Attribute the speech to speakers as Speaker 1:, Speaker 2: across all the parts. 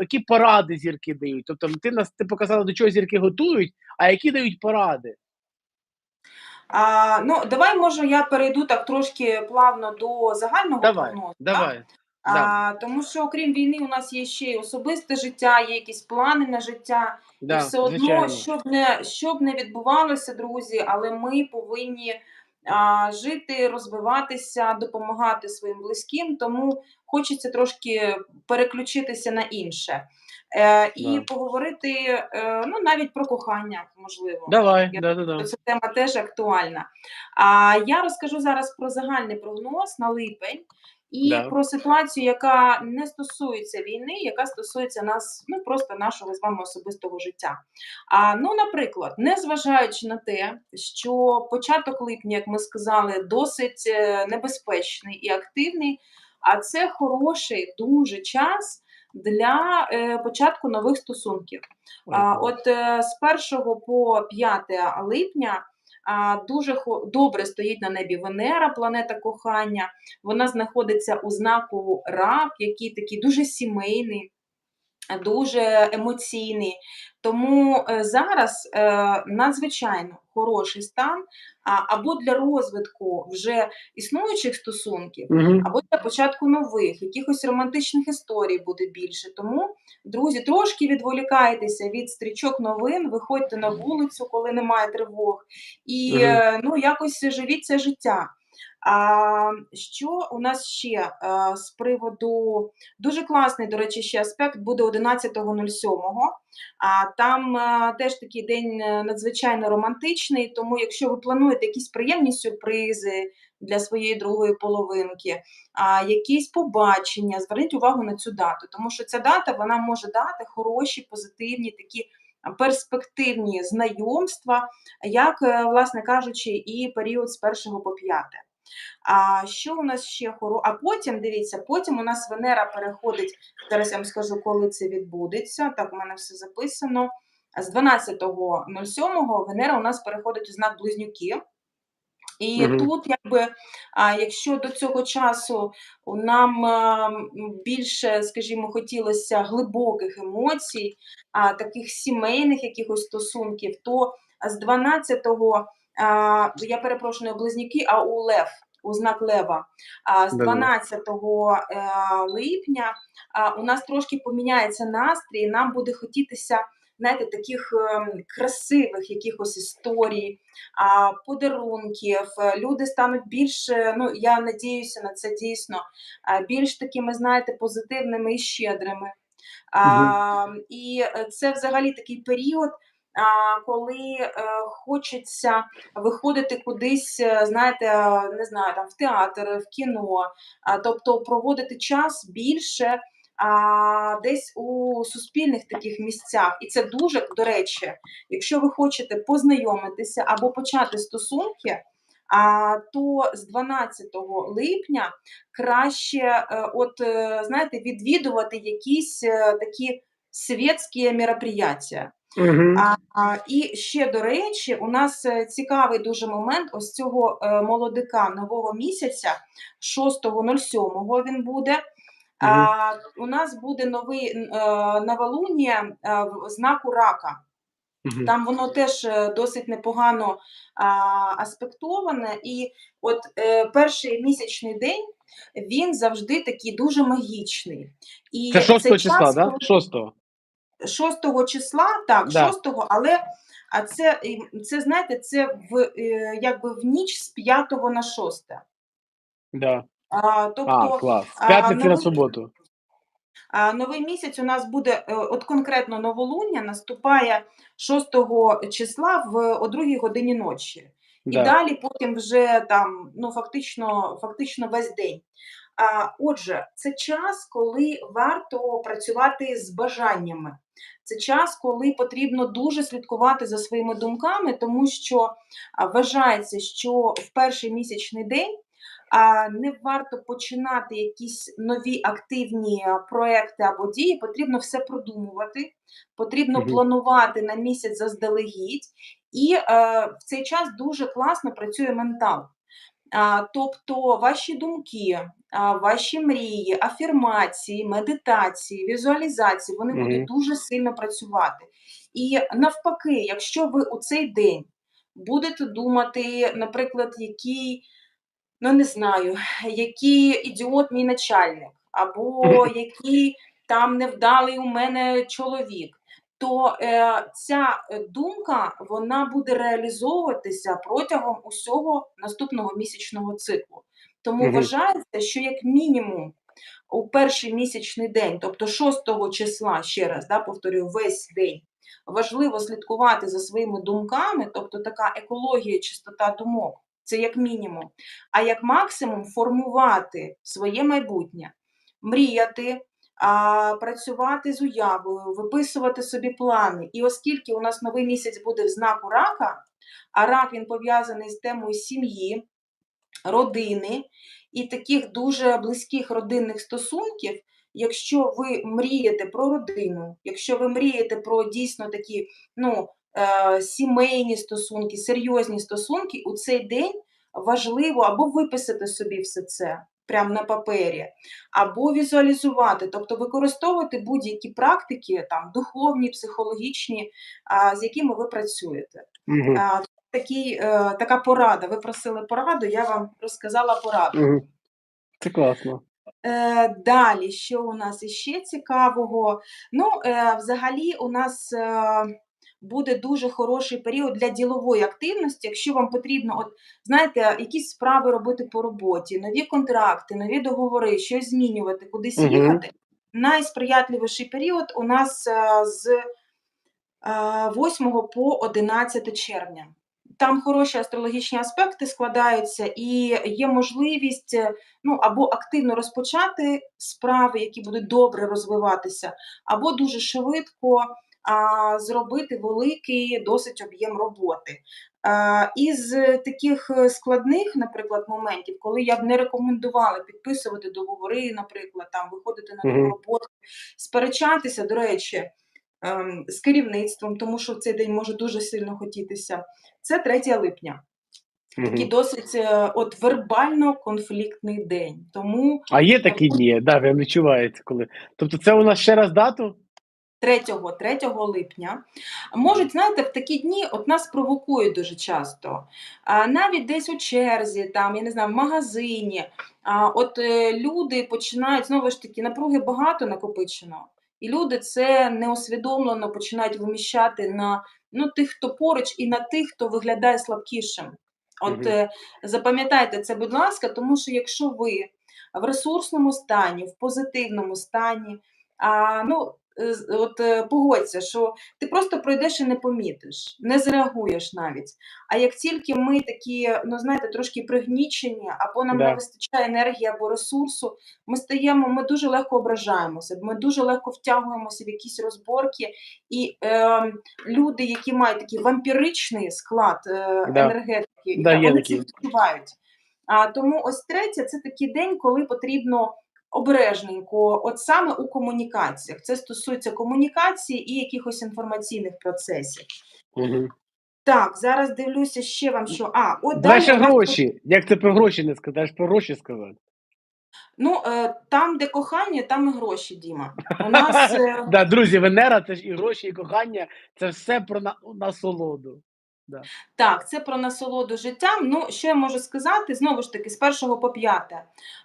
Speaker 1: які поради зірки дають? Тобто ти нас ти показала, до чого зірки готують, а які дають поради?
Speaker 2: А, ну, давай, може, я перейду так трошки плавно до загального
Speaker 1: Давай,
Speaker 2: прогнозу. так?
Speaker 1: давай.
Speaker 2: А, тому що окрім війни, у нас є ще й особисте життя, є якісь плани на життя.
Speaker 1: Да,
Speaker 2: і все одно,
Speaker 1: звичайно.
Speaker 2: щоб не, щоб не відбувалося, друзі, але ми повинні а, жити, розвиватися, допомагати своїм близьким. Тому хочеться трошки переключитися на інше. Е, і
Speaker 1: Да.
Speaker 2: поговорити е, ну, навіть про кохання, можливо.
Speaker 1: Давай,
Speaker 2: Я
Speaker 1: да, да, да.
Speaker 2: Ця тема теж актуальна. А я розкажу зараз про загальний прогноз на липень і
Speaker 1: Да.
Speaker 2: про ситуацію, яка не стосується війни, яка стосується нас, ну просто нашого з вами особистого життя. А ну, наприклад, незважаючи на те, що початок липня, як ми сказали, досить е, небезпечний і активний, а це хороший дуже час. Для е, початку нових стосунків. А, от е, з 1 по 5 липня дуже добре стоїть на небі Венера, планета кохання. Вона знаходиться у знаку рак, який такий дуже сімейний, дуже емоційний. Тому е, зараз е, надзвичайно хороший стан або для розвитку вже існуючих стосунків, або для початку нових, якихось романтичних історій буде більше. Тому, друзі, трошки відволікайтеся від стрічок новин, виходьте на вулицю, коли немає тривог, і е, ну, якось живіть це життя. Що у нас ще е, з приводу дуже класний, до речі, ще аспект буде 11.07. А там е, теж такий день е, надзвичайно романтичний. Тому, якщо ви плануєте якісь приємні сюрпризи для своєї другої половинки, якісь побачення, зверніть увагу на цю дату, тому що ця дата вона може дати хороші, позитивні такі перспективні знайомства, як, власне кажучи, і період з 1 по 5. А що у нас ще хоро? А потім дивіться, потім у нас Венера переходить. Зараз я вам скажу, коли це відбудеться. Так, у мене все записано. З 12.07 Венера у нас переходить у знак близнюки. І
Speaker 1: Мгм.
Speaker 2: тут, якби, а, якщо до цього часу нам а, більше, скажімо, хотілося глибоких емоцій, а, таких сімейних якихось стосунків, то з 12-го, а, я перепрошую, не близнюки, а у Лев, у знак Лева, а, з 12 е, липня у нас трошки поміняється настрій, і нам буде хотітися, знаєте, таких ем, красивих якихось історій, подарунків. Е, Люди стануть більш, е, ну я надіюся на це дійсно, більш такими, знаєте, позитивними і щедрими. А, І е, це взагалі такий період. Коли е, хочеться виходити кудись, е, знаєте, не знаю, там в театр, в кіно, тобто проводити час більше а, десь у суспільних таких місцях. І це дуже, до речі, якщо ви хочете познайомитися або почати стосунки, а, то з 12 липня краще, е, от, знаєте, відвідувати якісь такі світські мероприятия.
Speaker 1: Угу.
Speaker 2: А, а, і ще, до речі, у нас е, цікавий дуже момент ось цього е, молодика нового місяця, 6.07 він буде. А, у нас буде новий е, новолуння е, в знаку рака. Там воно теж е, досить непогано а, аспектоване. І от е, перший місячний день він завжди такий дуже магічний. І
Speaker 1: Це 6 числа, да? 6
Speaker 2: 6 числа, так,
Speaker 1: Да.
Speaker 2: 6, але а це, і це знаєте, це в е, якби в ніч з 5 на 6.
Speaker 1: Да.
Speaker 2: А, тобто
Speaker 1: А, клас. З
Speaker 2: а,
Speaker 1: п'ятниці на
Speaker 2: новий-
Speaker 1: суботу.
Speaker 2: а, новий місяць у нас буде, е, от конкретно новолуння наступає 6 числа в о 2 годині ночі. І
Speaker 1: Да.
Speaker 2: далі потім вже там, ну фактично, фактично весь день. Отже, це час, коли варто працювати з бажаннями. Це час, коли потрібно дуже слідкувати за своїми думками, тому що вважається, що в перший місячний день не варто починати якісь нові активні проекти або дії. Потрібно все продумувати, потрібно
Speaker 1: Мгм.
Speaker 2: планувати на місяць заздалегідь, і е, в цей час дуже класно працює ментал. Тобто ваші думки, ваші мрії, афірмації, медитації, візуалізації, вони
Speaker 1: Мгм.
Speaker 2: будуть дуже сильно працювати. І навпаки, якщо ви у цей день будете думати, наприклад, який, ну не знаю, який ідіот мій начальник, або який там невдалий у мене чоловік, то е, ця е, думка вона буде реалізовуватися протягом усього наступного місячного циклу. Тому
Speaker 1: Мгм.
Speaker 2: вважається, що як мінімум у перший місячний день, тобто 6 числа, ще раз да, повторюю, весь день, важливо слідкувати за своїми думками, тобто така екологія, чистота думок. Це як мінімум. А як максимум формувати своє майбутнє, мріяти, а, працювати з уявою, виписувати собі плани. І оскільки у нас новий місяць буде в знаку рака, а рак він пов'язаний з темою сім'ї, родини і таких дуже близьких родинних стосунків, якщо ви мрієте про родину, якщо ви мрієте про дійсно такі ну, е, сімейні стосунки, серйозні стосунки, у цей день важливо або виписати собі все це прямо на папері, або візуалізувати, тобто використовувати будь-які практики, там духовні, психологічні, з якими ви працюєте. А, такий, е, така порада. Ви просили пораду, я вам розказала пораду.
Speaker 1: Мгм. Це класно.
Speaker 2: Е, далі, що у нас іще цікавого? Ну, е, взагалі, у нас буде дуже хороший період для ділової активності, якщо вам потрібно, от знаєте, якісь справи робити по роботі, нові контракти, нові договори, щось змінювати, кудись
Speaker 1: Мгм.
Speaker 2: їхати. Найсприятливіший період у нас е, з е, 8 по 11 червня. Там хороші астрологічні аспекти складаються, і є можливість е, ну, або активно розпочати справи, які будуть добре розвиватися, або дуже швидко зробити великий досить об'єм роботи. Із таких е, складних, наприклад, моментів, коли я б не рекомендувала підписувати договори, наприклад, там виходити на
Speaker 1: Мгм.
Speaker 2: роботу, сперечатися, до речі, ем, з керівництвом, тому що в цей день може дуже сильно хотітися. Це 3 липня. Такий досить е, от вербально-конфліктний день. Тому
Speaker 1: А є такі дні, да, прям відчувається, коли. Тобто це у нас ще раз дату?
Speaker 2: 3, 3 липня можуть, знаєте, в такі дні от нас провокують дуже часто. А, навіть десь у черзі, там, я не знаю, в магазині. А, от е, люди починають, знову ж таки, напруги багато накопичено. І люди це неосвідомлено починають виміщати на ну, тих, хто поруч, і на тих, хто виглядає слабкішим. От е, запам'ятайте це, будь ласка, тому що якщо ви в ресурсному стані, в позитивному стані, а, ну, от е, погодься, що ти просто пройдеш і не помітиш, не зреагуєш навіть. А як тільки ми такі, ну знаєте, трошки пригнічені, або нам не вистачає енергії або ресурсу, ми стаємо, ми дуже легко ображаємося, ми дуже легко втягуємося в якісь розборки. І е, люди, які мають такий вампіричний склад е,
Speaker 1: Да.
Speaker 2: енергетики,
Speaker 1: Да,
Speaker 2: е,
Speaker 1: є
Speaker 2: вони
Speaker 1: такі.
Speaker 2: це відчувають. А, тому ось третє це такий день, коли потрібно обережненько, от саме у комунікаціях. Це стосується комунікації і якихось інформаційних процесів.
Speaker 1: Мгм.
Speaker 2: Так, зараз дивлюся ще вам, що. А, от
Speaker 1: Давай
Speaker 2: далі
Speaker 1: гроші. Як це про гроші не сказати? Про гроші сказати.
Speaker 2: Ну, е, там, де кохання, там і гроші, Діма. У нас е,
Speaker 1: Да, друзі, Венера це ж і гроші, і кохання, це все про насолоду. Да.
Speaker 2: Так, це про насолоду життям. Ну, що я можу сказати? Знову ж таки, з 1 по 5.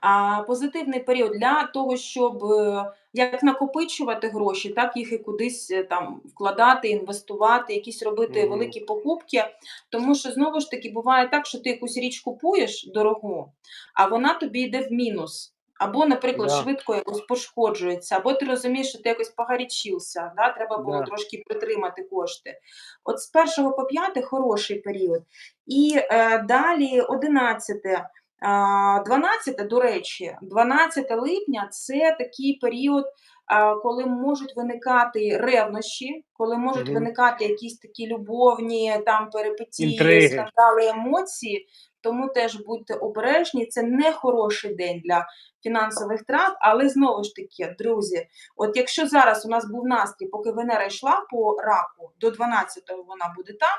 Speaker 2: А, позитивний період для того, щоб е, як накопичувати гроші, так їх і кудись е, там вкладати, інвестувати, якісь робити
Speaker 1: Мгм.
Speaker 2: великі покупки. Тому що знову ж таки буває так, що ти якусь річ купуєш дорогу, а вона тобі йде в мінус. Або, наприклад,
Speaker 1: Да.
Speaker 2: швидко якось пошкоджується, або ти розумієш, що ти якось погарячився, да? треба було
Speaker 1: Да.
Speaker 2: трошки притримати кошти. От з 1 по 5 хороший період. І е, далі 11. А, 12, до речі, 12 липня це такий період, а, коли можуть виникати ревнощі, коли можуть
Speaker 1: Мгм.
Speaker 2: виникати якісь такі любовні там перипетії,
Speaker 1: Інтриги.
Speaker 2: скандали, емоції. Тому теж будьте обережні. Це не хороший день для фінансових трат, але знову ж таки, друзі, от якщо зараз у нас був настрій, поки Венера йшла по раку, до 12-го вона буде там.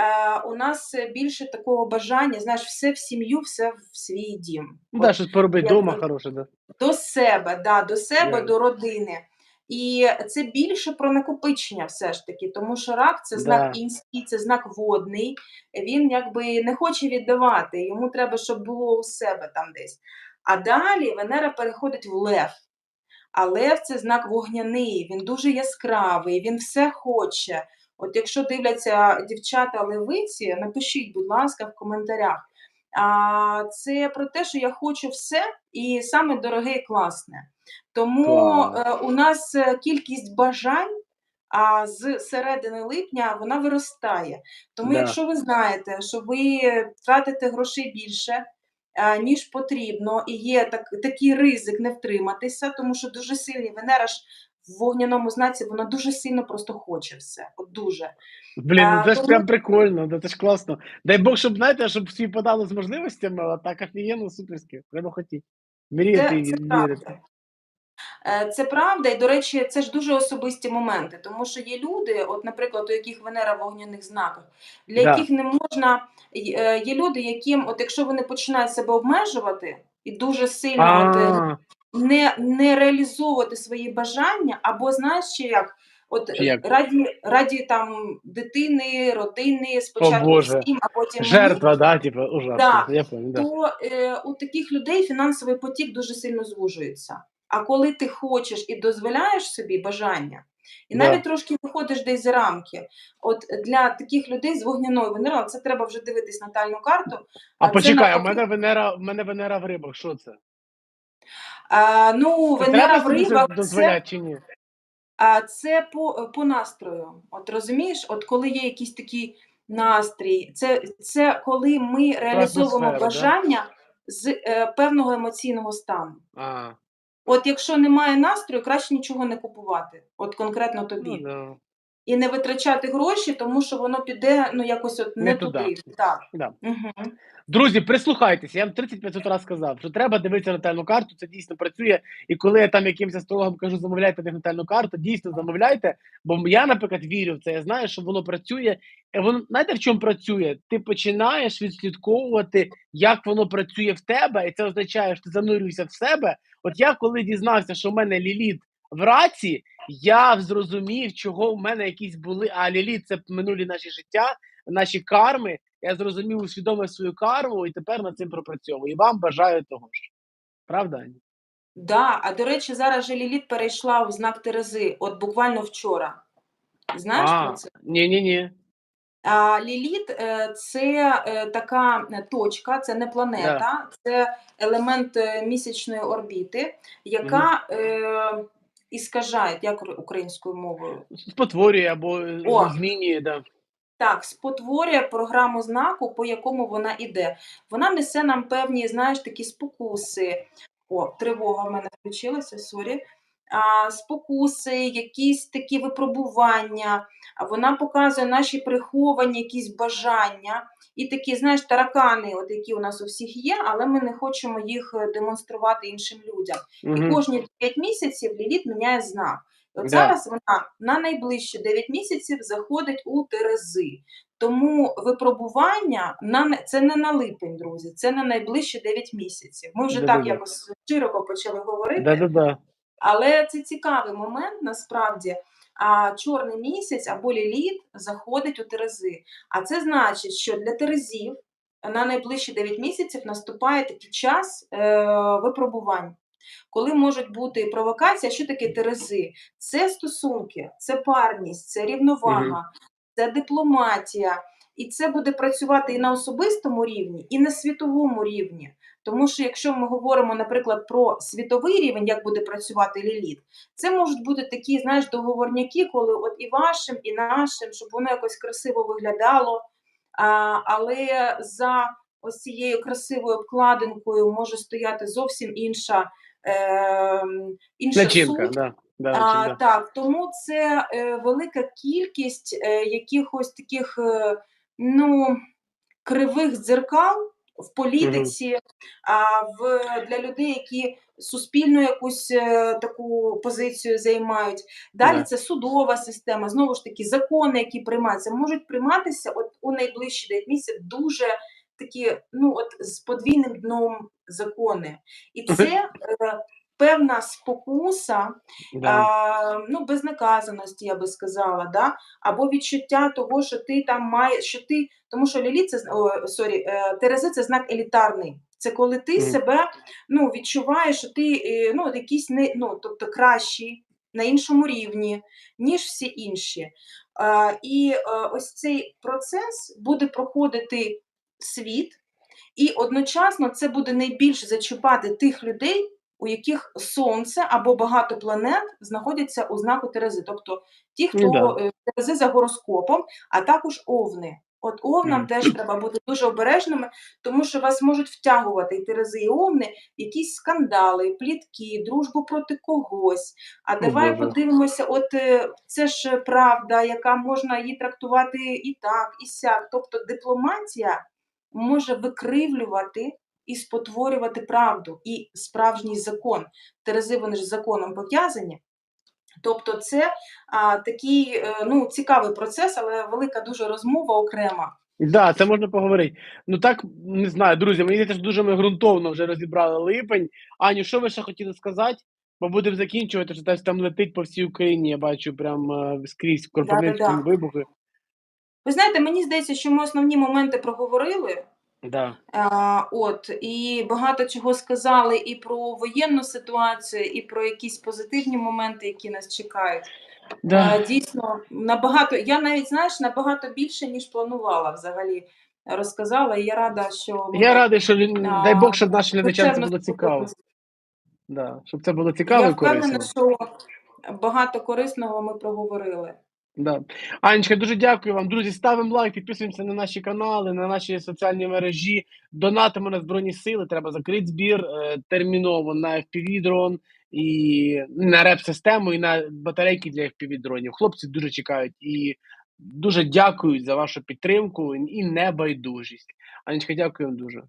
Speaker 2: е, у нас більше такого бажання, знаєш, все в сім'ю, все в свій дім.
Speaker 1: Ну,
Speaker 2: От
Speaker 1: да, щось поробити вдома хороше, да.
Speaker 2: до себе, да, до себе,
Speaker 1: Реально.
Speaker 2: до родини. І це більше про накопичення все ж таки, тому що рак це знак
Speaker 1: Да.
Speaker 2: інський, це знак водний. Він якби не хоче віддавати, йому треба, щоб було у себе там десь. А далі Венера переходить в лев. А лев це знак вогняний, він дуже яскравий, він все хоче. От якщо дивляться дівчата левиці, напишіть, будь ласка, в коментарях. А, це про те, що я хочу все і саме дороге і класне. Тому
Speaker 1: Клас.
Speaker 2: е, у нас е, кількість бажань а з середини липня вона виростає. Тому,
Speaker 1: Да.
Speaker 2: якщо ви знаєте, що ви тратите грошей більше, а, ніж потрібно, і є так, такий ризик не втриматися, тому що дуже сильний Венера ж в вогняному знаці, вона дуже сильно просто хоче все. От дуже.
Speaker 1: Блін, ну це ж прям прикольно, да, це ж класно. Дай Бог, щоб, знаєте, щоб всі подали з можливостями, а так офігенно, суперськи. Треба хотіти. Мріяти
Speaker 2: Це,
Speaker 1: і
Speaker 2: це
Speaker 1: вірити.
Speaker 2: правда. Е, Це правда, і до речі, це ж дуже особисті моменти, тому що є люди, от, наприклад, у яких Венера в вогняних знаках, для
Speaker 1: Да.
Speaker 2: яких не можна. й- е, Є люди, яким, от якщо вони починають себе обмежувати і дуже сильно от, е,
Speaker 1: А,
Speaker 2: не, не реалізовувати свої бажання, або знаєш ще як. От
Speaker 1: як?
Speaker 2: раді, раді там дитини, родини, спочатку
Speaker 1: Боже.
Speaker 2: всім, а потім мені,
Speaker 1: жертва, да, типу, ужасно.
Speaker 2: Да.
Speaker 1: Я понял, да.
Speaker 2: то е, у таких людей фінансовий потік дуже сильно звужується. А коли ти хочеш і дозволяєш собі бажання, і
Speaker 1: Да.
Speaker 2: навіть трошки виходиш десь за рамки, от для таких людей з вогняною Венерою, це треба вже дивитись натальну карту.
Speaker 1: А
Speaker 2: це
Speaker 1: почекай, а в мене Венера, в мене Венера в рибах, що це?
Speaker 2: А, ну,
Speaker 1: Це
Speaker 2: Венера в рибах це,
Speaker 1: дозволяти чи ні?
Speaker 2: Це по, по настрою. От розумієш, от коли є якийсь такий настрій, це, це коли ми реалізовуємо
Speaker 1: бажання да?
Speaker 2: з е, певного емоційного стану.
Speaker 1: А,
Speaker 2: От якщо немає настрою, краще нічого не купувати, от конкретно тобі.
Speaker 1: ну, да.
Speaker 2: І не витрачати гроші, тому що воно піде ну якось от не,
Speaker 1: Не
Speaker 2: туди.
Speaker 1: туди.
Speaker 2: Так.
Speaker 1: Да.
Speaker 2: Угу.
Speaker 1: Друзі, прислухайтеся, я вам 35 разів сказав, що треба дивитися натальну карту, це дійсно працює. І коли я там якимось астрологам кажу, замовляйте натальну карту, дійсно замовляйте. Бо я, наприклад, вірю в це. Я знаю, що воно працює. Воно знаєте, в чому працює? Ти починаєш відслідковувати, як воно працює в тебе, і це означає, що ти занурюєшся в себе. От я коли дізнався, що в мене ліліт в раці, я зрозумів, чого в мене якісь були. А ліліт це минулі наші життя, наші карми. Я зрозумів, усвідомив свою карму і тепер над цим пропрацьовую. І вам бажаю того ж. Правда, Аня?
Speaker 2: Да. А до речі, зараз же Ліліт перейшла в знак Терези, от буквально вчора. Знаєш
Speaker 1: А,
Speaker 2: про це?
Speaker 1: ні, ні, ні.
Speaker 2: А, Ліліт е, це е, така е, точка, це не планета, це елемент місячної орбіти, яка е, іскажає, як українською мовою?
Speaker 1: Спотворює або е,
Speaker 2: О.
Speaker 1: змінює. Да.
Speaker 2: Так, спотворює програму знаку, по якому вона іде. Вона несе нам певні, знаєш, такі спокуси. О, тривога в мене включилася, сорі. А, спокуси, якісь такі випробування. А Вона показує наші приховані якісь бажання. І такі, знаєш, таракани, от які у нас у всіх є, але ми не хочемо їх е, демонструвати іншим людям. І
Speaker 1: Угу.
Speaker 2: кожні 5 місяців Ліліт міняє знак. І От
Speaker 1: Да.
Speaker 2: зараз вона на найближчі 9 місяців заходить у Терези. Тому випробування на це не на липень, друзі, це на найближчі 9 місяців. Ми вже так
Speaker 1: Да-да-да.
Speaker 2: якось широко почали говорити,
Speaker 1: Да-да-да.
Speaker 2: але це цікавий момент насправді. А чорний місяць або ліліт заходить у Терези. А це значить, що для Терезів на найближчі 9 місяців наступає такий час е, випробувань. Коли можуть бути провокації, що таке Терези? Це стосунки, це парність, це рівновага, це дипломатія. І це буде працювати і на особистому рівні, і на світовому рівні. Тому що якщо ми говоримо, наприклад, про світовий рівень, як буде працювати ліліт, це можуть бути такі, знаєш, договорняки, коли от і вашим, і нашим, щоб воно якось красиво виглядало. А, але за ось цією красивою обкладинкою може стояти зовсім інша, е, інша
Speaker 1: Начинка,
Speaker 2: суть.
Speaker 1: да. Да,
Speaker 2: А, так, тому це е, велика кількість е, якихось таких е, ну, кривих дзеркал, в політиці, а в для людей, які суспільну якусь е, таку позицію займають. Далі це судова система. Знову ж таки, закони, які приймаються, можуть прийматися от у найближчі 9 місяців дуже такі, ну от з подвійним дном закони. І це е, певна спокуса
Speaker 1: Да.
Speaker 2: а, ну, безнаказаності, я би сказала, да? або відчуття того, що ти там маєш, що ти, тому що Лілі це з- о, сорі, е, Терези це знак елітарний. Це коли ти
Speaker 1: Мгм.
Speaker 2: себе ну, відчуваєш, що ти е, ну, якийсь не, ну, тобто кращий на іншому рівні, ніж всі інші. Е, і е, ось цей процес буде проходити світ, і одночасно це буде найбільше зачіпати тих людей, у яких сонце або багато планет знаходяться у знаку Терези. Тобто ті, хто
Speaker 1: Ну да.
Speaker 2: е, Терези за гороскопом, а також овни. От овнам
Speaker 1: Мгм.
Speaker 2: теж треба бути дуже обережними, тому що вас можуть втягувати і Терези, і овни, якісь скандали, плітки, дружбу проти когось. А давай
Speaker 1: Боже.
Speaker 2: подивимося, от е, це ж правда, яка можна її трактувати і так, і сяк. Тобто дипломатія може викривлювати і спотворювати правду і справжній закон. Терези вони ж законом пов'язані. Тобто, це а, такий е, ну, цікавий процес, але велика дуже розмова окрема.
Speaker 1: Да, це можна поговорити. Ну так не знаю, друзі. Мені здається, що дуже ми ґрунтовно вже розібрали липень. Аню, що ви ще хотіли сказати? Бо будемо закінчувати, що там летить по всій Україні. Я бачу прям е, скрізь
Speaker 2: Да-да-да.
Speaker 1: вибухи.
Speaker 2: Ви знаєте, мені здається, що ми основні моменти проговорили.
Speaker 1: Да.
Speaker 2: А, от, і багато чого сказали і про воєнну ситуацію, і про якісь позитивні моменти, які нас чекають.
Speaker 1: Да.
Speaker 2: А, дійсно, набагато, я навіть, знаєш, набагато більше, ніж планувала взагалі розказала, і я рада, що ми
Speaker 1: Я радий, що
Speaker 2: а,
Speaker 1: дай Бог, щоб нашим глядачам це було цікаво. Да. Щоб це було цікаво
Speaker 2: Я
Speaker 1: і корисно.
Speaker 2: впевнена, що багато корисного ми проговорили.
Speaker 1: Да. Анечка, дуже дякую вам. Друзі, ставимо лайк, підписуємося на наші канали, на наші соціальні мережі, донатимо на Збройні Сили. Треба закрити збір е, терміново на FPV-дрон і на реп-систему, і на батарейки для FPV-дронів. Хлопці дуже чекають і дуже дякують за вашу підтримку і небайдужість. Анечка, дякую вам дуже.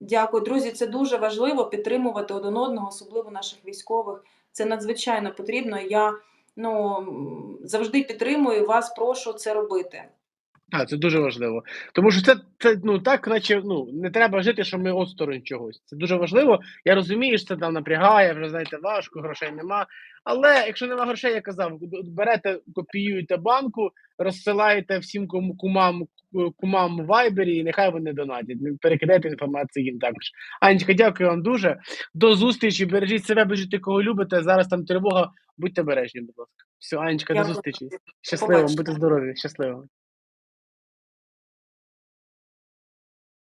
Speaker 2: Дякую, друзі. Це дуже важливо підтримувати один одного, особливо наших військових. Це надзвичайно потрібно. Я ну завжди підтримую вас. Прошу це робити.
Speaker 1: Так, це дуже важливо. Тому що це, це ну так, наче ну не треба жити, що ми осторонь чогось. Це дуже важливо. Я розумію, що це там напрягає, вже знаєте, важко, грошей нема. Але якщо нема грошей, я казав, берете, копіюєте банку, розсилаєте всім кому кумам кумам в вайбері, і нехай вони донатять. Перекидайте інформацію їм також. Анечка, дякую вам дуже. До зустрічі. Бережіть себе, бережіть кого любите. Зараз там тривога. Будьте бережні, будь ласка. Все, Анечка, до зустрічі. Щасливо, будьте здорові, щасливо.